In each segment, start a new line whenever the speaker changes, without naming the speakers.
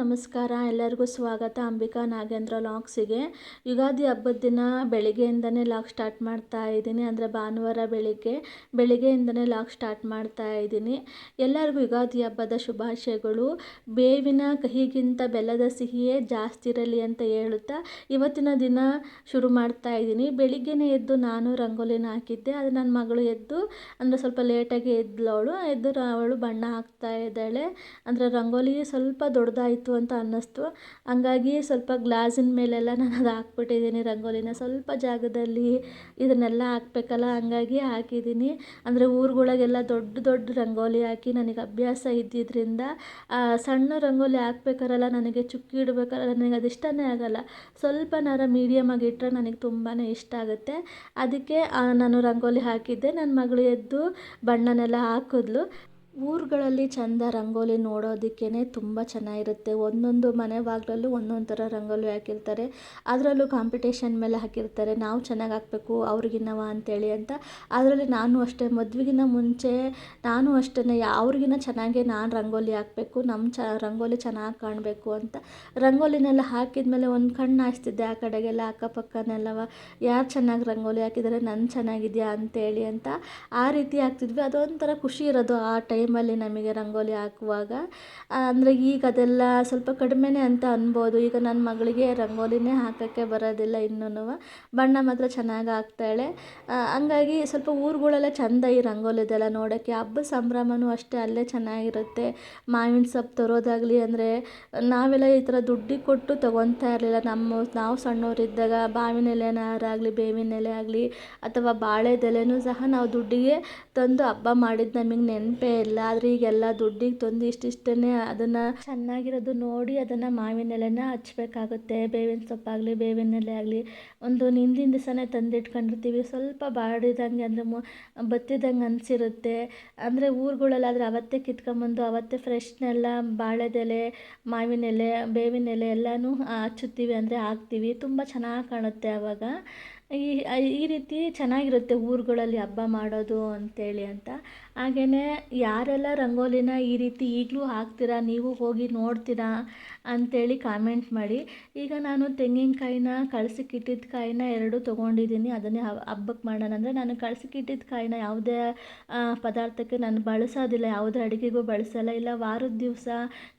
ನಮಸ್ಕಾರ. ಎಲ್ಲರಿಗೂ ಸ್ವಾಗತ. ಅಂಬಿಕಾ ನಾಗೇಂದ್ರ ಲಾಕ್ಸಿಗೆ ಯುಗಾದಿ ಹಬ್ಬದ ದಿನ ಬೆಳಿಗ್ಗೆಯಿಂದನೇ ಲಾಕ್ ಸ್ಟಾರ್ಟ್ ಮಾಡ್ತಾ ಇದ್ದೀನಿ. ಅಂದರೆ ಭಾನುವಾರ ಬೆಳಿಗ್ಗೆ, ಬೆಳಿಗ್ಗೆಯಿಂದನೇ ಲಾಕ್ ಸ್ಟಾರ್ಟ್ ಮಾಡ್ತಾ ಇದ್ದೀನಿ. ಎಲ್ಲರಿಗೂ ಯುಗಾದಿ ಹಬ್ಬದ ಶುಭಾಶಯಗಳು. ಬೇವಿನ ಕಹಿಗಿಂತ ಬೆಲ್ಲದ ಸಿಹಿಯೇ ಜಾಸ್ತಿ ಇರಲಿ ಅಂತ ಹೇಳುತ್ತಾ ಇವತ್ತಿನ ದಿನ ಶುರು ಮಾಡ್ತಾ ಇದ್ದೀನಿ. ಬೆಳಿಗ್ಗೆನೇ ಎದ್ದು ನಾನು ರಂಗೋಲಿನ ಹಾಕಿದ್ದೆ. ಅದು ನನ್ನ ಮಗಳು ಎದ್ದು, ಅಂದರೆ ಸ್ವಲ್ಪ ಲೇಟಾಗಿ ಎದ್ಲು ಅವಳು. ಎದ್ದು ಅವಳು ಬಣ್ಣ ಹಾಕ್ತಾ ಇದ್ದಾಳೆ. ಅಂದರೆ ರಂಗೋಲಿ ಸ್ವಲ್ಪ ದೊಡ್ಡದಾಯಿತು ಅಂತ ಅನ್ನಿಸ್ತು. ಹಂಗಾಗಿ ಸ್ವಲ್ಪ ಗ್ಲಾಸಿನ ಮೇಲೆಲ್ಲ ನಾನು ಅದು ಹಾಕ್ಬಿಟ್ಟಿದ್ದೀನಿ, ರಂಗೋಲಿನ. ಸ್ವಲ್ಪ ಜಾಗದಲ್ಲಿ ಇದನ್ನೆಲ್ಲ ಹಾಕ್ಬೇಕಲ್ಲ ಹಂಗಾಗಿ ಹಾಕಿದ್ದೀನಿ. ಅಂದರೆ ಊರುಗಳಿಗೆಲ್ಲ ದೊಡ್ಡ ದೊಡ್ಡ ರಂಗೋಲಿ ಹಾಕಿ ನನಗೆ ಅಭ್ಯಾಸ ಇದ್ದಿದ್ದರಿಂದ ಸಣ್ಣ ರಂಗೋಲಿ ಹಾಕ್ಬೇಕಾರಲ್ಲ, ನನಗೆ ಚುಕ್ಕಿ ಇಡಬೇಕಾರಲ್ಲ, ನನಗೆ ಅದು ಇಷ್ಟನೇ ಆಗಲ್ಲ. ಸ್ವಲ್ಪ ನರ ಮೀಡಿಯಮ್ ಇಟ್ಟರೆ ನನಗೆ ತುಂಬಾ ಇಷ್ಟ ಆಗುತ್ತೆ. ಅದಕ್ಕೆ ನಾನು ರಂಗೋಲಿ ಹಾಕಿದ್ದೆ. ನನ್ನ ಮಗಳು ಎದ್ದು ಬಣ್ಣನೆಲ್ಲ ಹಾಕಿದ್ಲು. ಊರುಗಳಲ್ಲಿ ಚಂದ ರಂಗೋಲಿ ನೋಡೋದಕ್ಕೇ ತುಂಬ ಚೆನ್ನಾಗಿರುತ್ತೆ. ಒಂದೊಂದು ಮನೆ ಬಾಗಿಲಲ್ಲೂ ಒಂದೊಂದು ಥರ ರಂಗೋಲಿ ಹಾಕಿರ್ತಾರೆ. ಅದರಲ್ಲೂ ಕಾಂಪಿಟೇಷನ್ ಮೇಲೆ ಹಾಕಿರ್ತಾರೆ. ನಾವು ಚೆನ್ನಾಗಿ ಹಾಕಬೇಕು ಅವ್ರಿಗಿನ್ನವ ಅಂತೇಳಿ ಅಂತ. ಅದರಲ್ಲಿ ನಾನು ಅಷ್ಟೇ, ಮದುವೆಗಿನ್ನ ಮುಂಚೆ ನಾನು ಅಷ್ಟೇ ಅವ್ರಿಗಿನ್ನ ಚೆನ್ನಾಗೆ ನಾನು ರಂಗೋಲಿ ಹಾಕಬೇಕು ನಮ್ಮ ಚ, ರಂಗೋಲಿ ಚೆನ್ನಾಗಿ ಕಾಣಬೇಕು ಅಂತ. ರಂಗೋಲಿನೆಲ್ಲ ಹಾಕಿದ್ಮೇಲೆ ಒಂದು ಕಣ್ಣು ಹಾಯಿಸ್ತಿದ್ದೆ ಆ ಕಡೆಗೆಲ್ಲ, ಅಕ್ಕಪಕ್ಕನೆಲ್ಲವ, ಯಾರು ಚೆನ್ನಾಗಿ ರಂಗೋಲಿ ಹಾಕಿದ್ದಾರೆ ನನ್ನ ಚೆನ್ನಾಗಿದೆಯಾ? ಅಂತೇಳಿ ಅಂತ ಆ ರೀತಿ ಹಾಕ್ತಿದ್ವಿ. ಅದೊಂಥರ ಖುಷಿ ಇರೋದು ಆ ಟೈಮಲ್ಲಿ ನಮಗೆ ರಂಗೋಲಿ ಹಾಕುವಾಗ ಅಂದರೆ ಈಗ ಅದೆಲ್ಲ ಸ್ವಲ್ಪ ಕಡಿಮೆನೇ ಅಂತ ಅನ್ಬೋದು. ಈಗ ನನ್ನ ಮಗಳಿಗೆ ರಂಗೋಲಿನೇ ಹಾಕೋಕ್ಕೆ ಬರೋದಿಲ್ಲ ಇನ್ನೂ ಬಣ್ಣ ಮಾತ್ರ ಚೆನ್ನಾಗಿ ಹಾಕ್ತಾಳೆ. ಹಂಗಾಗಿ ಸ್ವಲ್ಪ ಊರುಗಳೆಲ್ಲ ಚೆಂದ ಈ ರಂಗೋಲಿದೆಲ್ಲ ನೋಡೋಕ್ಕೆ. ಹಬ್ಬ ಸಂಭ್ರಮನೂ ಅಷ್ಟೇ ಅಲ್ಲೇ ಚೆನ್ನಾಗಿರುತ್ತೆ. ಮಾವಿನ ಸೊಪ್ಪು ತರೋದಾಗಲಿ ಅಂದರೆ ನಾವೆಲ್ಲ ಈ ಥರ ದುಡ್ಡಿಗೆ ಕೊಟ್ಟು ತೊಗೊತಾ ಇರಲಿಲ್ಲ. ನಮ್ಮ ನಾವು ಸಣ್ಣವರಿದ್ದಾಗ ಬಾವಿನ ಎಲೆನಾರಾಗಲಿ, ಬೇವಿನ ಎಲೆ ಆಗಲಿ ಅಥವಾ ಬಾಳೆದೆಲೆನೂ ಸಹ ನಾವು ದುಡ್ಡಿಗೆ ತಂದು ಹಬ್ಬ ಮಾಡಿದ್ದು ನಮಗೆ ನೆನಪೇ ಇಲ್ಲ. ಆದರೆ ಈಗೆಲ್ಲ ದುಡ್ಡಿಗೆ ತಂದು ಇಷ್ಟಿಷ್ಟೇ ಅದನ್ನು ಚೆನ್ನಾಗಿರೋದು ನೋಡಿ ಅದನ್ನು ಮಾವಿನ ಎಲೆನ ಹಚ್ಬೇಕಾಗುತ್ತೆ. ಬೇವಿನ ಸೊಪ್ಪಾಗಲಿ ಬೇವಿನ ಎಲೆ ಆಗಲಿ. ಒಂದು ಹಿಂದಿನ ದಿವಸನೇ ತಂದಿಟ್ಕೊಂಡಿರ್ತೀವಿ. ಸ್ವಲ್ಪ ಬಾಡಿದಂಗೆ ಅಂದರೆ ಮು, ಬತ್ತಿದಂಗೆ ಅನಿಸಿರುತ್ತೆ. ಅಂದರೆ ಊರುಗಳಲ್ಲಾದರೆ ಅವತ್ತೇ ಕಿತ್ಕೊಂಬಂದು ಅವತ್ತೇ ಫ್ರೆಶ್ನೆಲ್ಲ ಬಾಳೆದೆಲೆ ಮಾವಿನ ಎಲೆ ಬೇವಿನ ಎಲೆ ಎಲ್ಲನೂ ಹಚ್ಚುತ್ತೀವಿ ಅಂದರೆ ಹಾಕ್ತೀವಿ. ತುಂಬ ಚೆನ್ನಾಗಿ ಕಾಣುತ್ತೆ ಆವಾಗ ಈ ಈ ರೀತಿ ಚೆನ್ನಾಗಿರುತ್ತೆ ಊರುಗಳಲ್ಲಿ ಹಬ್ಬ ಮಾಡೋದು ಅಂತೇಳಿ ಅಂತ. ಹಾಗೆಯೇ ಯಾರೆಲ್ಲ ರಂಗೋಲಿನ ಈ ರೀತಿ ಈಗಲೂ ಹಾಕ್ತೀರಾ, ನೀವು ಹೋಗಿ ನೋಡ್ತೀರಾ ಅಂಥೇಳಿ ಕಾಮೆಂಟ್ ಮಾಡಿ. ಈಗ ನಾನು ತೆಂಗಿನಕಾಯಿನ ಕಳ್ಸಿಕ್ಕಿಟ್ಟಿದ್ದ ಕಾಯಿನ ಎರಡು ತೊಗೊಂಡಿದ್ದೀನಿ. ಅದನ್ನೇ ಹಬ್ಬಕ್ಕೆ ಮಾಡೋಣ ಅಂದರೆ ನಾನು ಕಳ್ಸಿಕ್ಕಿಟ್ಟಿದ್ದ ಕಾಯಿನ ಯಾವುದೇ ಪದಾರ್ಥಕ್ಕೆ ನಾನು ಬಳಸೋದಿಲ್ಲ, ಯಾವುದೇ ಅಡುಗೆಗೂ ಬಳಸಲ್ಲ. ಇಲ್ಲ, ವಾರದ ದಿವಸ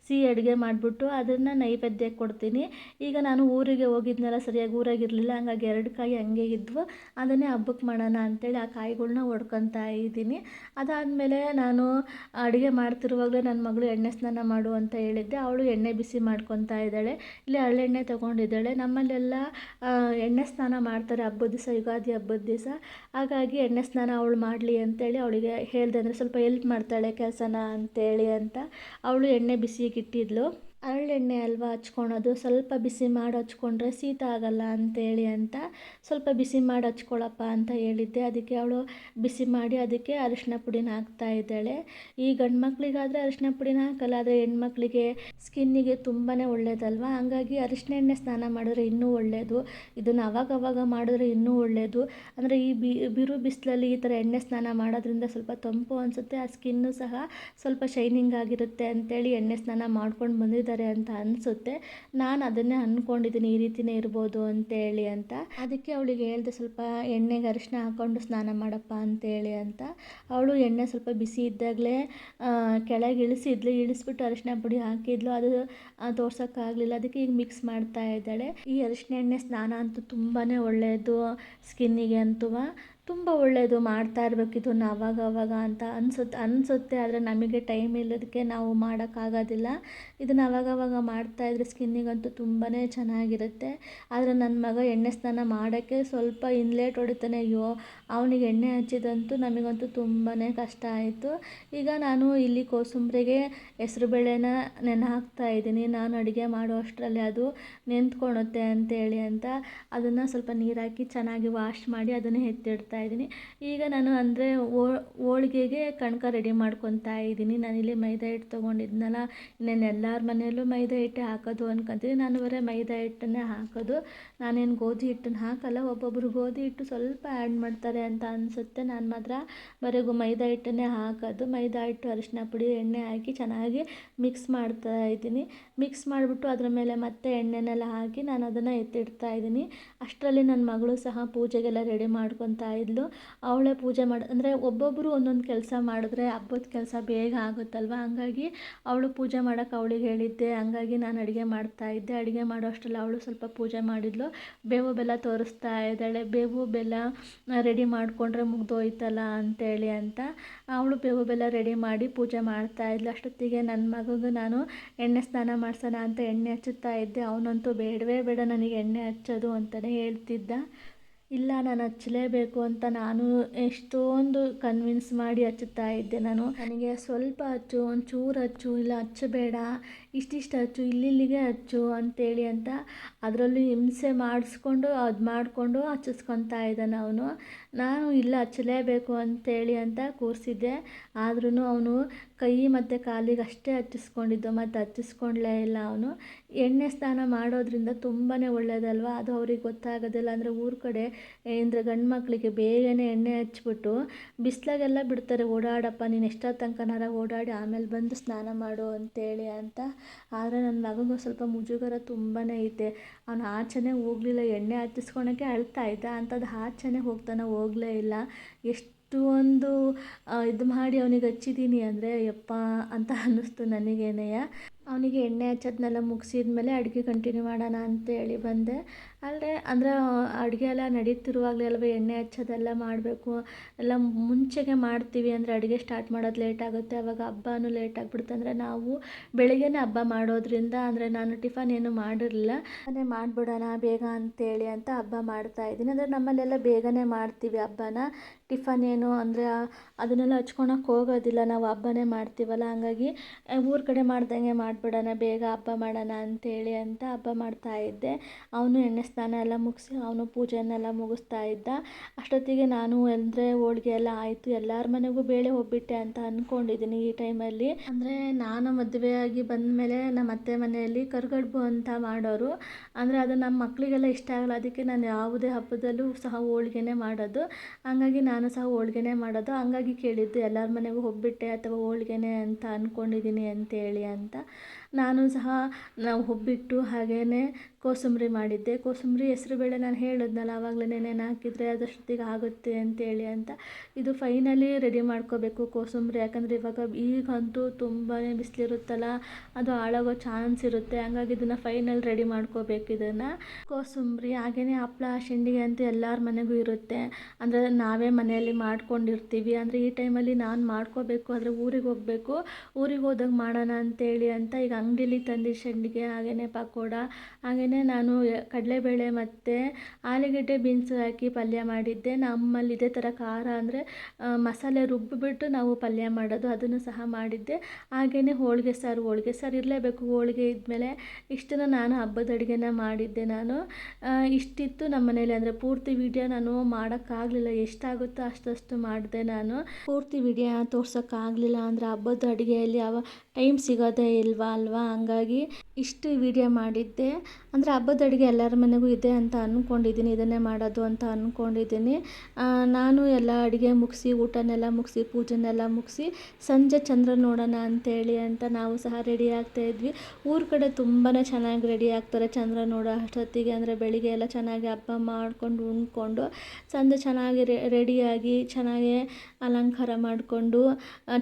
ಸಿಹಿ ಅಡುಗೆ ಮಾಡಿಬಿಟ್ಟು ಅದನ್ನು ನೈವೇದ್ಯಕ್ಕೆ ಕೊಡ್ತೀನಿ. ಈಗ ನಾನು ಊರಿಗೆ ಹೋಗಿದ್ನಲ್ಲ, ಸರಿಯಾಗಿ ಊರಾಗಿರಲಿಲ್ಲ, ಹಂಗಾಗಿ ಎರಡು ಕಾಯಿ ಹಂಗೆ ಇದ್ವು. ಅದನ್ನೇ ಹಬ್ಬಕ್ಕೆ ಮಾಡೋಣ ಅಂಥೇಳಿ ಆ ಕಾಯಿಗಳ್ನ ಹೊಡ್ಕೊತಾ ಇದ್ದೀನಿ. ಅದಾದಮೇಲೆ ನಾನು ಅಡುಗೆ ಮಾಡ್ತಿರುವಾಗಲೇ ನನ್ನ ಮಗಳು ಎಣ್ಣೆ ಸ್ನಾನ ಮಾಡು ಅಂತ ಹೇಳಿದ್ದೆ. ಅವಳು ಎಣ್ಣೆ ಬಿಸಿ ಮಾಡ್ಕೊತಾ ಇದ್ದಾಳೆ. ಇಲ್ಲಿ ಹಳ್ಳೆಣ್ಣೆ ತೊಗೊಂಡಿದ್ದಾಳೆ. ನಮ್ಮಲ್ಲೆಲ್ಲ ಎಣ್ಣೆ ಸ್ನಾನ ಮಾಡ್ತಾರೆ ಹಬ್ಬದ ದಿವಸ, ಯುಗಾದಿ ಹಬ್ಬದ ದಿವಸ. ಹಾಗಾಗಿ ಎಣ್ಣೆ ಸ್ನಾನ ಅವಳು ಮಾಡಲಿ ಅಂತೇಳಿ ಅವಳಿಗೆ ಹೇಳಿದೆ. ಅಂದರೆ ಸ್ವಲ್ಪ ಎಲ್ಪ್ ಮಾಡ್ತಾಳೆ ಕೆಲಸನ ಅಂತೇಳಿ ಅಂತ. ಅವಳು ಎಣ್ಣೆ ಬಿಸಿಗೆ ಇಟ್ಟಿದ್ಲು. ಹರಳೆಣ್ಣೆ ಅಲ್ವಾ ಹಚ್ಕೊಳೋದು, ಸ್ವಲ್ಪ ಬಿಸಿ ಮಾಡಿ ಹಚ್ಕೊಂಡ್ರೆ ಶೀತ ಆಗಲ್ಲ ಅಂತೇಳಿ ಅಂತ, ಸ್ವಲ್ಪ ಬಿಸಿ ಮಾಡಿ ಹಚ್ಕೊಳಪ್ಪ ಅಂತ ಹೇಳಿದ್ದೆ. ಅದಕ್ಕೆ ಅವಳು ಬಿಸಿ ಮಾಡಿ ಅದಕ್ಕೆ ಅರಿಶಿನ ಪುಡಿನ ಹಾಕ್ತಾ ಇದ್ದಾಳೆ. ಈ ಗಂಡು ಮಕ್ಕಳಿಗಾದರೆ ಅರಿಶಿನ ಪುಡಿನ ಹಾಕಲ್ಲ, ಆದರೆ ಹೆಣ್ಮಕ್ಳಿಗೆ ಸ್ಕಿನ್ನಿಗೆ ತುಂಬಾ ಒಳ್ಳೇದಲ್ವ? ಹಂಗಾಗಿ ಅರಿಶಿನ ಎಣ್ಣೆ ಸ್ನಾನ ಮಾಡಿದ್ರೆ ಇನ್ನೂ ಒಳ್ಳೆಯದು ಇದನ್ನು ಅವಾಗವಾಗ ಮಾಡಿದ್ರೆ ಇನ್ನೂ ಒಳ್ಳೆಯದು ಅಂದರೆ ಈ ಬಿರು ಬಿಸಿಲಲ್ಲಿ ಈ ಥರ ಎಣ್ಣೆ ಸ್ನಾನ ಮಾಡೋದ್ರಿಂದ ಸ್ವಲ್ಪ ತಂಪು ಅನಿಸುತ್ತೆ. ಆ ಸ್ಕಿನ್ನು ಸಹ ಸ್ವಲ್ಪ ಶೈನಿಂಗ್ ಆಗಿರುತ್ತೆ ಅಂತೇಳಿ ಎಣ್ಣೆ ಸ್ನಾನ ಮಾಡ್ಕೊಂಡು ಬಂದಿದ್ದೆ ಅಂತ ಅನಿಸುತ್ತೆ. ನಾನು ಅದನ್ನೇ ಅಂದ್ಕೊಂಡಿದ್ದೀನಿ ಈ ರೀತಿಯೇ ಇರ್ಬೋದು ಅಂತೇಳಿ ಅಂತ. ಅದಕ್ಕೆ ಅವಳಿಗೆ ಹೇಳಿದೆ ಸ್ವಲ್ಪ ಎಣ್ಣೆಗೆ ಅರಿಶಿನ ಹಾಕ್ಕೊಂಡು ಸ್ನಾನ ಮಾಡಪ್ಪ ಅಂತೇಳಿ ಅಂತ. ಅವಳು ಎಣ್ಣೆ ಸ್ವಲ್ಪ ಬಿಸಿ ಇದ್ದಾಗಲೇ ಕೆಳಗೆ ಇಳಿಸಿದ್ಲು. ಇಳಿಸ್ಬಿಟ್ಟು ಅರಿಶಿನ ಪುಡಿ ಹಾಕಿದ್ಲು. ಅದು ತೋರ್ಸೋಕ್ಕಾಗಲಿಲ್ಲ. ಅದಕ್ಕೆ ಈಗ ಮಿಕ್ಸ್ ಮಾಡ್ತಾ ಇದ್ದಾಳೆ. ಈ ಅರಿಶಿನ ಎಣ್ಣೆ ಸ್ನಾನ ಅಂತೂ ತುಂಬಾ ಒಳ್ಳೆಯದು ಸ್ಕಿನ್ನಿಗೆ ಅಂತೂ ತುಂಬ ಒಳ್ಳೆಯದು ಮಾಡ್ತಾ ಇರಬೇಕು ಇದನ್ನು ಅವಾಗ ಅವಾಗ ಅಂತ ಅನ್ಸುತ್ತೆ ಅನಿಸುತ್ತೆ. ಆದರೆ ನಮಗೆ ಟೈಮ್ ಇಲ್ಲದಕ್ಕೆ ನಾವು ಮಾಡೋಕ್ಕಾಗೋದಿಲ್ಲ ಇದನ್ನು ಅವಾಗವಾಗ ಮಾಡ್ತಾಯಿದ್ರೆ ಸ್ಕಿನ್ನಿಗಂತೂ ತುಂಬಾ ಚೆನ್ನಾಗಿರುತ್ತೆ. ಆದರೆ ನನ್ನ ಮಗ ಎಣ್ಣೆ ಸ್ನಾನ ಮಾಡೋಕ್ಕೆ ಸ್ವಲ್ಪ ಇನ್ಲೇಟ್ ಹೊಡಿತಾನೆ ಅಯ್ಯೋ, ಅವನಿಗೆ ಎಣ್ಣೆ ಹಚ್ಚಿದಂತೂ ನಮಗಂತೂ ತುಂಬಾ ಕಷ್ಟ ಆಯಿತು. ಈಗ ನಾನು ಇಲ್ಲಿ ಕೋಸಂಬರಿಗೆ ಹೆಸ್ರುಬೇಳೆನ ನೆನೆ ಹಾಕ್ತಾ ಇದ್ದೀನಿ. ನಾನು ಅಡುಗೆ ಮಾಡುವಷ್ಟರಲ್ಲಿ ಅದು ನೆಂತ್ಕೊಳುತ್ತೆ ಅಂತೇಳಿ ಅಂತ. ಅದನ್ನು ಸ್ವಲ್ಪ ನೀರಾಕಿ ಚೆನ್ನಾಗಿ ವಾಶ್ ಮಾಡಿ ಅದನ್ನು ಎತ್ತಿಡ್ತಾ ಇದ್ದೀನಿ ಈಗ ನಾನು ಅಂದರೆ ಹೋಳಿಗೆಗೆ ಕಣಕ ರೆಡಿ ಮಾಡ್ಕೊತಾ ಇದ್ದೀನಿ. ನಾನಿಲ್ಲಿ ಮೈದಾ ಹಿಟ್ಟು ತೊಗೊಂಡಿದ್ನಲ್ಲ, ಇನ್ನೇನು ಎಲ್ಲರ ಮನೆಯಲ್ಲೂ ಮೈದಾ ಹಿಟ್ಟೇ ಹಾಕೋದು ಅನ್ಕೊತೀನಿ ನಾನು ಬರೀ ಮೈದಾ ಹಿಟ್ಟನ್ನೇ ಹಾಕೋದು. ನಾನೇನು ಗೋಧಿ ಹಿಟ್ಟನ್ನು ಹಾಕಲ್ಲ ಒಬ್ಬೊಬ್ಬರು ಗೋಧಿ ಹಿಟ್ಟು ಸ್ವಲ್ಪ ಆ್ಯಡ್ ಮಾಡ್ತಾರೆ ಅಂತ ಅನಿಸುತ್ತೆ. ನಾನು ಮಾತ್ರ ಬರೆಗೂ ಮೈದಾ ಹಿಟ್ಟನ್ನೇ ಹಾಕೋದು. ಮೈದಾ ಹಿಟ್ಟು ಅರಿಶಿನ ಪುಡಿ, ಎಣ್ಣೆ ಹಾಕಿ ಚೆನ್ನಾಗಿ ಮಿಕ್ಸ್ ಮಾಡ್ತಾ ಇದ್ದೀನಿ. ಮಿಕ್ಸ್ ಮಾಡಿಬಿಟ್ಟು ಅದರ ಮೇಲೆ ಮತ್ತೆ ಎಣ್ಣೆನೆಲ್ಲ ಹಾಕಿ ನಾನು ಅದನ್ನು ಎತ್ತಿಡ್ತಾ ಇದ್ದೀನಿ. ಅಷ್ಟರಲ್ಲಿ ನನ್ನ ಮಗಳು ಸಹ ಪೂಜೆಗೆಲ್ಲ ರೆಡಿ ಮಾಡ್ಕೊತಾ ಇದ್ಲು. ಅವಳೇ ಪೂಜೆ ಮಾಡಿ, ಅಂದರೆ ಒಬ್ಬೊಬ್ಬರು ಒಂದೊಂದು ಕೆಲಸ ಮಾಡಿದ್ರೆ ಹಬ್ಬದ ಕೆಲಸ ಬೇಗ ಆಗುತ್ತಲ್ವ? ಹಂಗಾಗಿ ಅವಳು ಪೂಜೆ ಮಾಡೋಕ್ಕೆ ಅವಳಿಗೆ ಹೇಳಿದ್ದೆ. ಹಂಗಾಗಿ ನಾನು ಅಡುಗೆ ಮಾಡ್ತಾ ಇದ್ದೆ. ಅಡುಗೆ ಮಾಡೋ ಅಷ್ಟರಲ್ಲಿ ಅವಳು ಸ್ವಲ್ಪ ಪೂಜೆ ಮಾಡಿದ್ಲು. ಬೇವು ಬೆಲ್ಲ ತೋರಿಸ್ತಾ ಇದ್ದಾಳೆ. ಬೇವು ಬೆಲ್ಲ ರೆಡಿ ಮಾಡಿಕೊಂಡ್ರೆ ಮುಗ್ದೋಯ್ತಲ್ಲ ಅಂತೇಳಿ ಅಂತ ಅವಳು ಬೇವು ಬೆಲ್ಲ ರೆಡಿ ಮಾಡಿ ಪೂಜೆ ಮಾಡ್ತಾ ಇದ್ಲು. ಅಷ್ಟೊತ್ತಿಗೆ ನನ್ನ ಮಗನಿಗೆ ನಾನು ಎಣ್ಣೆ ಸ್ನಾನ ಮಾಡ್ಸೋಣ ಅಂತ ಎಣ್ಣೆ ಹಚ್ಚುತ್ತಾ ಇದ್ದೆ. ಅವನಂತೂ ಬೇಡವೇ ಬೇಡ ನನಗೆ ಎಣ್ಣೆ ಹಚ್ಚೋದು ಅಂತಲೇ ಹೇಳ್ತಿದ್ದ. ಇಲ್ಲ, ನಾನು ಹಚ್ಚಲೇಬೇಕು ಅಂತ ನಾನು ಎಷ್ಟೊಂದು ಕನ್ವಿನ್ಸ್ ಮಾಡಿ ಹಚ್ಚುತ್ತಾ ಇದ್ದೆ ನಾನು. ನನಗೆ ಸ್ವಲ್ಪ ಹಚ್ಚು, ಒಂಚೂರು ಹಚ್ಚು, ಇಲ್ಲ ಹಚ್ಚಬೇಡ. ಇಷ್ಟಿಷ್ಟು ಹಚ್ಚು, ಇಲ್ಲಿಲ್ಲಿಗೆ ಹಚ್ಚು ಅಂತೇಳಿ ಅಂತ ಅದರಲ್ಲೂ ಹಿಂಸೆ ಮಾಡಿಸ್ಕೊಂಡು, ಅದು ಮಾಡಿಕೊಂಡು ಹಚ್ಚಿಸ್ಕೊತಾ ಇದ್ದಾನೆ ಅವನು. ನಾನು ಇಲ್ಲ, ಹಚ್ಚಲೇಬೇಕು ಅಂತೇಳಿ ಅಂತ ಕೂರಿಸಿದ್ದೆ. ಆದ್ರೂ ಅವನು ಕೈ ಮತ್ತು ಕಾಲಿಗೆ ಅಷ್ಟೇ ಹಚ್ಚಿಸ್ಕೊಂಡಿದ್ದು, ಮತ್ತು ಹಚ್ಚಿಸ್ಕೊಂಡ್ಲೇ ಇಲ್ಲ ಅವನು. ಎಣ್ಣೆ ಸ್ನಾನ ಮಾಡೋದ್ರಿಂದ ತುಂಬಾ ಒಳ್ಳೆಯದಲ್ವ ಅದು ಅವ್ರಿಗೆ ಗೊತ್ತಾಗೋದಿಲ್ಲ. ಅಂದರೆ ಊರ ಕಡೆ ಅಂದರೆ ಗಂಡು ಮಕ್ಕಳಿಗೆ ಬೇಗನೆ ಎಣ್ಣೆ ಹಚ್ಬಿಟ್ಟು ಬಿಸಿಲಾಗೆಲ್ಲ ಬಿಡ್ತಾರೆ, ಓಡಾಡಪ್ಪ, ನೀನು ಎಷ್ಟೋ ತನಕನಾರ ಓಡಾಡಿ ಆಮೇಲೆ ಬಂದು ಸ್ನಾನ ಮಾಡು ಅಂತೇಳಿ ಅಂತ ಆದರೆ ನನ್ನ ಮಗನಿಗೆ ಸ್ವಲ್ಪ ಮುಜುಗರ ತುಂಬಾ ಐತೆ. ಅವನು ಆಚೆನೇ ಹೋಗಲಿಲ್ಲ, ಎಣ್ಣೆ ಹಚ್ಚಿಸ್ಕೊಳಕ್ಕೆ ಅಳ್ತಾ ಇದ್ದ. ಅಂಥದ್ದು ಆಚೆನೇ ಹೋಗ್ತಾನೆ, ಹೋಗಲೇ ಇಲ್ಲ. ಎಷ್ಟು ಒಂದು ಇದು ಮಾಡಿ ಅವನಿಗೆ ಹಚ್ಚಿದ್ದೀನಿ ಅಂದರೆ, ಯಪ್ಪ ಅಂತ ಅನ್ನಿಸ್ತು ನನಗೇನೆಯ? ಅವನಿಗೆ ಎಣ್ಣೆ ಹಚ್ಚೋದನ್ನೆಲ್ಲ ಮುಗಿಸಿದ ಮೇಲೆ ಅಡುಗೆ ಕಂಟಿನ್ಯೂ ಮಾಡೋಣ ಅಂತೇಳಿ ಬಂದೆ. ಆದರೆ ಅಂದರೆ, ಅಡುಗೆ ಎಲ್ಲ ನಡೀತಿರುವಾಗಲೇ ಅಲ್ವ, ಎಣ್ಣೆ ಹಚ್ಚೋದೆಲ್ಲ ಮಾಡಬೇಕು. ಎಲ್ಲ ಮುಂಚೆಗೆ ಮಾಡ್ತೀವಿ ಅಂದರೆ ಅಡುಗೆ ಸ್ಟಾರ್ಟ್ ಮಾಡೋದು ಲೇಟ್ ಆಗುತ್ತೆ. ಅವಾಗ ಹಬ್ಬನೂ ಲೇಟ್ ಆಗಿಬಿಡುತ್ತೆ. ಅಂದರೆ ನಾವು ಬೆಳಿಗ್ಗೆನೇ ಹಬ್ಬ ಮಾಡೋದ್ರಿಂದ ಅಂದರೆ ನಾನು ಟಿಫನ್ ಏನು ಮಾಡಿರಲಿಲ್ಲ. ಮನೆ ಮಾಡಿಬಿಡೋಣ, ಬೇಗ ಅಂತೇಳಿ ಅಂತ ಹಬ್ಬ ಮಾಡ್ತಾ ಇದ್ದೀನಿ. ಅಂದರೆ ನಮ್ಮಲ್ಲೆಲ್ಲ ಬೇಗನೆ ಮಾಡ್ತೀವಿ ಹಬ್ಬನ. ಟಿಫನ್ ಏನು ಅಂದರೆ, ಅದನ್ನೆಲ್ಲ ಹಚ್ಕೊಳಕ್ಕೆ ಹೋಗೋದಿಲ್ಲ. ನಾವು ಹಬ್ಬನೇ ಮಾಡ್ತೀವಲ್ಲ. ಹಂಗಾಗಿ, ಊರ ಕಡೆ ಮಾಡ್ದಂಗೆ ಮಾಡಿಬಿಡೋಣ ಬೇಗ ಹಬ್ಬ ಮಾಡೋಣ ಅಂತೇಳಿ ಅಂತ ಹಬ್ಬ ಮಾಡ್ತಾ ಇದ್ದೆ. ಅವನು ಎಣ್ಣೆ ಸ್ನಾನ ಎಲ್ಲ ಮುಗಿಸಿ ಅವನು ಪೂಜೆಯನ್ನೆಲ್ಲ ಮುಗಿಸ್ತಾ ಇದ್ದ. ಅಷ್ಟೊತ್ತಿಗೆ ನಾನು ಅಂದರೆ ಹೋಳ್ಗೆ ಎಲ್ಲ ಆಯಿತು, ಎಲ್ಲರ ಮನೆಗೂ ಬೇಳೆ ಹೋಗ್ಬಿಟ್ಟೆ ಅಂತ ಅಂದ್ಕೊಂಡಿದ್ದೀನಿ ಈ ಟೈಮಲ್ಲಿ. ಅಂದರೆ ನಾನು ಮದುವೆಯಾಗಿ ಬಂದಮೇಲೆ ನಮ್ಮ ಅತ್ತೆ ಮನೆಯಲ್ಲಿ ಕರ್ಗಡ್ಬು ಅಂತ ಮಾಡೋರು. ಅಂದರೆ ಅದು ನಮ್ಮ ಮಕ್ಕಳಿಗೆಲ್ಲ ಇಷ್ಟ ಆಗಲ್ಲ, ಅದಕ್ಕೆ ನಾನು ಯಾವುದೇ ಹಬ್ಬದಲ್ಲೂ ಸಹ ಹೋಳ್ಗೆನೇ ಮಾಡೋದು. ಹಂಗಾಗಿ ನಾನು ಸಹ ಹೋಳ್ಗೆನೇ ಮಾಡೋದು. ಹಂಗಾಗಿ ಕೇಳಿದ್ದು ಎಲ್ಲರ ಮನೆಗೂ ಹೋಗ್ಬಿಟ್ಟೆ ಅಥವಾ ಹೋಳ್ಗೆನೇ ಅಂತ ಅಂದ್ಕೊಂಡಿದ್ದೀನಿ ಅಂತೇಳಿ ಅಂತ. ನಾನು ಸಹ ನಾವು ಒಬ್ಬಿಟ್ಟು ಹಾಗೆಯೇ ಕೋಸಂಬರಿ ಮಾಡಿದ್ದೆ. ಕೋಸಂಬರಿ ಹೆಸ್ರುಬೇಳೆ ನಾನು ಹೇಳಿದ್ನಲ್ಲ ಆವಾಗಲೇ ನೆನೆ ಹಾಕಿದರೆ ಅದಷ್ಟೊತ್ತಿಗೆ ಆಗುತ್ತೆ ಅಂತೇಳಿ ಅಂತ. ಇದು ಫೈನಲಿ ರೆಡಿ ಮಾಡ್ಕೋಬೇಕು ಕೋಸಂಬರಿ. ಯಾಕಂದರೆ ಇವಾಗ ಈಗಂತೂ ತುಂಬಾ ಬಿಸಿಲಿರುತ್ತಲ್ಲ, ಅದು ಹಾಳಾಗೋ ಚಾನ್ಸ್ ಇರುತ್ತೆ. ಹಂಗಾಗಿ ಇದನ್ನು ಫೈನಲ್ ರೆಡಿ ಮಾಡ್ಕೋಬೇಕು ಇದನ್ನು. ಕೋಸಂಬರಿ ಹಾಗೆಯೇ ಹಪ್ಪಳ ಶೆಂಡಿಗೆ ಅಂತ ಎಲ್ಲರ ಮನೆಗೂ ಇರುತ್ತೆ. ಅಂದರೆ ನಾವೇ ಮನೆಯಲ್ಲಿ ಮಾಡ್ಕೊಂಡಿರ್ತೀವಿ. ಅಂದರೆ ಈ ಟೈಮಲ್ಲಿ ನಾನು ಮಾಡ್ಕೋಬೇಕು, ಆದರೆ ಊರಿಗೆ ಹೋಗಬೇಕು. ಊರಿಗೆ ಹೋದಾಗ ಮಾಡೋಣ ಅಂತೇಳಿ ಅಂತ ಈಗ ಅಂಗಡಿಲಿ ತಂದಿದ್ದ ಸಂಡಿಗೆ ಹಾಗೆಯೇ ಪಕೋಡ ಹಾಗೆಯೇ ನಾನು ಕಡಲೆಬೇಳೆ ಮತ್ತು ಆಲೂಗೆಡ್ಡೆ ಬೀನ್ಸ್ ಹಾಕಿ ಪಲ್ಯ ಮಾಡಿದ್ದೆ. ನಮ್ಮಲ್ಲಿ ಇದೇ ಥರ ಖಾರ ಅಂದರೆ ಮಸಾಲೆ ರುಬ್ಬಿಬಿಟ್ಟು ನಾವು ಪಲ್ಯ ಮಾಡೋದು, ಅದನ್ನು ಸಹ ಮಾಡಿದ್ದೆ. ಹಾಗೆಯೇ ಹೋಳಿಗೆ ಸಾರು ಹೋಳಿಗೆ ಸಾರು ಇರಲೇಬೇಕು. ಹೋಳಿಗೆ ಇದ್ಮೇಲೆ ಇಷ್ಟನ್ನು ನಾನು ಹಬ್ಬದ ಅಡುಗೆನ ಮಾಡಿದ್ದೆ ನಾನು. ಇಷ್ಟಿತ್ತು ನಮ್ಮ ಮನೇಲಿ. ಅಂದರೆ ಪೂರ್ತಿ ವಿಡಿಯೋ ನಾನು ಮಾಡೋಕ್ಕಾಗಲಿಲ್ಲ. ಎಷ್ಟಾಗುತ್ತೋ ಅಷ್ಟಷ್ಟು ಮಾಡಿದೆ ನಾನು. ಪೂರ್ತಿ ವಿಡಿಯೋ ತೋರ್ಸೋಕ್ಕಾಗಲಿಲ್ಲ ಅಂದರೆ ಹಬ್ಬದ ಅಡುಗೆಯಲ್ಲಿ ಯಾವ ಟೈಮ್ ಸಿಗೋದೇ ಇಲ್ವಾ, ಅಲ್ವಾ? ಹಂಗಾಗಿ ಇಷ್ಟು ವಿಡಿಯೋ ಮಾಡಿದ್ದೆ. ಅಂದರೆ ಹಬ್ಬದ ಅಡುಗೆ ಎಲ್ಲರ ಮನೆಗೂ ಇದೆ ಅಂತ ಅಂದ್ಕೊಂಡಿದ್ದೀನಿ ಇದನ್ನೇ ಮಾಡೋದು ಅಂತ ಅಂದ್ಕೊಂಡಿದ್ದೀನಿ ನಾನು ಎಲ್ಲ ಅಡುಗೆ ಮುಗಿಸಿ, ಊಟನೆಲ್ಲ ಮುಗಿಸಿ, ಪೂಜೆನೆಲ್ಲ ಮುಗಿಸಿ ಸಂಜೆ ಚಂದ್ರ ನೋಡೋಣ ಅಂತೇಳಿ ಅಂತ ನಾವು ಸಹ ರೆಡಿ ಆಗ್ತಾ ಇದ್ವಿ. ಊರ ಕಡೆ ತುಂಬಾ ಚೆನ್ನಾಗಿ ರೆಡಿ ಆಗ್ತಾರೆ ಚಂದ್ರ ನೋಡೋ ಅಷ್ಟೊತ್ತಿಗೆ ಅಂದರೆ ಬೆಳಿಗ್ಗೆ ಎಲ್ಲ ಚೆನ್ನಾಗಿ ಹಬ್ಬ ಮಾಡಿಕೊಂಡು ಉಣ್ಕೊಂಡು ಸಂಜೆ ಚೆನ್ನಾಗಿ ರೆಡಿಯಾಗಿ ಚೆನ್ನಾಗಿ ಅಲಂಕಾರ ಮಾಡಿಕೊಂಡು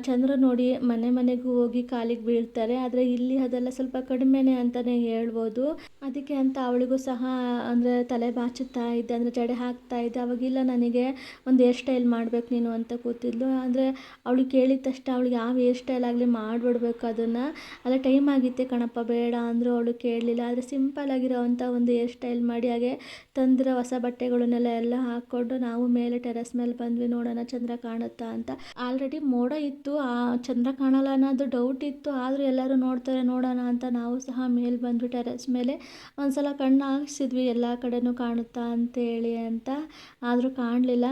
ಚಂದ್ರ ನೋಡಿ ಮನೆ ಮನೆಗೂ ಹೋಗಿ ಕಾಲಿಗೆ ಬೀಳ್ತಾರೆ. ಆದರೆ ಇಲ್ಲಿ ಅದೆಲ್ಲ ಸ್ವಲ್ಪ ಕಡಿಮೆನೇ ಅಂತಲೇ ಹೇಳ್ಬೋದು. ಅದಕ್ಕೆ ಅಂತ ಅವಳಿಗೂ ಸಹ, ಅಂದರೆ ತಲೆ ಬಾಚುತ್ತಾ ಇದ್ದೆ, ಅಂದರೆ ಜಡೆ ಹಾಕ್ತಾ ಇದ್ದೆ. ಅವಾಗಿಲ್ಲ ನನಗೆ ಒಂದು ಹೇರ್ ಸ್ಟೈಲ್ ಮಾಡಬೇಕು ನೀನು ಅಂತ ಕೂತಿದ್ಲು. ಅಂದರೆ ಅವಳು ಕೇಳಿದ ತಕ್ಷಣ ಅವಳಿಗೆ ಯಾವ ಹೇರ್ ಸ್ಟೈಲ್ ಆಗಲಿ ಮಾಡಿಬಿಡ್ಬೇಕು ಅದನ್ನು. ಅಲ್ಲ ಟೈಮ್ ಆಗಿತ್ತೆ ಕಣಪ್ಪ, ಬೇಡ ಅಂದರೂ ಅವಳು ಕೇಳಲಿಲ್ಲ. ಆದರೆ ಸಿಂಪಲ್ ಆಗಿರೋವಂಥ ಒಂದು ಹೇರ್ ಸ್ಟೈಲ್ ಮಾಡಿ, ಹಾಗೆ ತಂದಿರೋ ಹೊಸ ಬಟ್ಟೆಗಳನ್ನೆಲ್ಲ ಎಲ್ಲ ಹಾಕ್ಕೊಂಡು ನಾವು ಮೇಲೆ ಟೆರೆಸ್ ಮೇಲೆ ಬಂದ್ವಿ. ನೋಡೋಣ ಚಂದ್ರ ಕಾಣುತ್ತಾ ಅಂತ. ಆಲ್ರೆಡಿ ಮೋಡ ಇತ್ತು. ಆ ಚಂದ್ರ ಕಾಣಲ್ಲ ಅನ್ನೋದು ಡೌಟ್ ಇತ್ತು. ಆದರೂ ಎಲ್ಲರೂ ನೋಡ್ತಾರೆ, ನೋಡೋಣ ಅಂತ ನಾವು ಸಹ ಮೇಲೆ ಬಂದ್ವಿ ಟೆರೆಸ್ ಮೇಲೆ. ಒಂದು ಸಲ ಕಣ್ಣು ಹಾಕ್ಸಿದ್ವಿ, ಎಲ್ಲ ಕಡೆನೂ ಕಾಣುತ್ತಾ ಅಂತೇಳಿ ಅಂತ. ಆದರೂ ಕಾಣಲಿಲ್ಲ.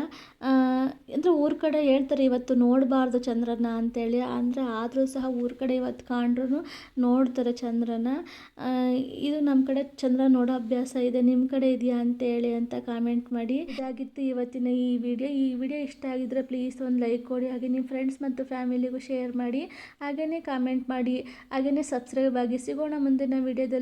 ಅಂದರೆ ಊರ ಕಡೆ ಹೇಳ್ತಾರೆ ಇವತ್ತು ನೋಡಬಾರ್ದು ಚಂದ್ರನ ಅಂತೇಳಿ ಅಂದರೆ ಆದರೂ ಸಹ ಊರ ಕಡೆ ಇವತ್ತು ಕಾಣ್ರೂ ನೋಡ್ತಾರೆ ಚಂದ್ರನ. ಇದು ನಮ್ಮ ಕಡೆ ಚಂದ್ರ ನೋಡೋ ಅಭ್ಯಾಸ ಇದೆ ನಿಮ್ಮ ಕಡೆ ಇದೆಯಾ ಅಂತೇಳಿ ಅಂತ ಕಾಮೆಂಟ್ ಮಾಡಿ. ಇದಾಗಿತ್ತು ಇವತ್ತಿನ ಈ ವಿಡಿಯೋ ಈ ವಿಡಿಯೋ ಇಷ್ಟ ಆಗಿದ್ರೆ ಪ್ಲೀಸ್ ಒಂದು ಲೈಕ್ ಕೊಡಿ, ಹಾಗೆ ನಿಮ್ಮ ಫ್ರೆಂಡ್ಸ್ ಮತ್ತು ಫ್ಯಾಮಿಲಿಗೂ ಶೇರ್ ಮಾಡಿ. ಹಾಗೆಯೇ ಕಾಮೆಂಟ್ ಮಾಡಿ. ಹಾಗೆಯೇ ಸಬ್ಸ್ಕ್ರೈಬ್ ಆಗಿ ಸಿಗೋಣ ಮುಂದಿನ ವಿಡಿಯೋದಲ್ಲಿ